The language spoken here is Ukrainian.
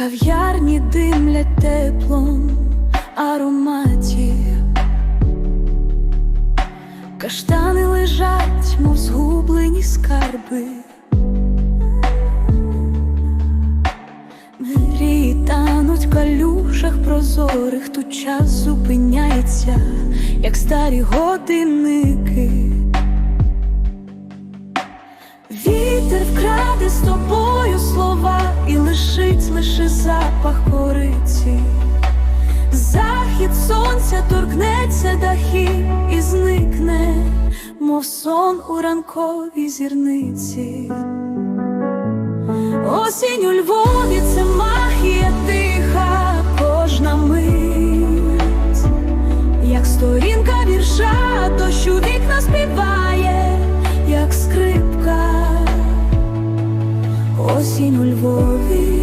Кав'ярні димлять теплом ароматів, каштани лежать, мов згублені скарби. Мрії тануть в калюжах прозорих, тут час зупиняється, як старі годинники. Вітер вкраде з тобою лише запах кориці. Захід сонця торкнеться дахів і зникне, мов сон у ранковій зірниці. Осінь у Львові це магія тиха, кожна мить, як сторінка вірша, дощ у вікна співає, як скрипка. Осінь у Львові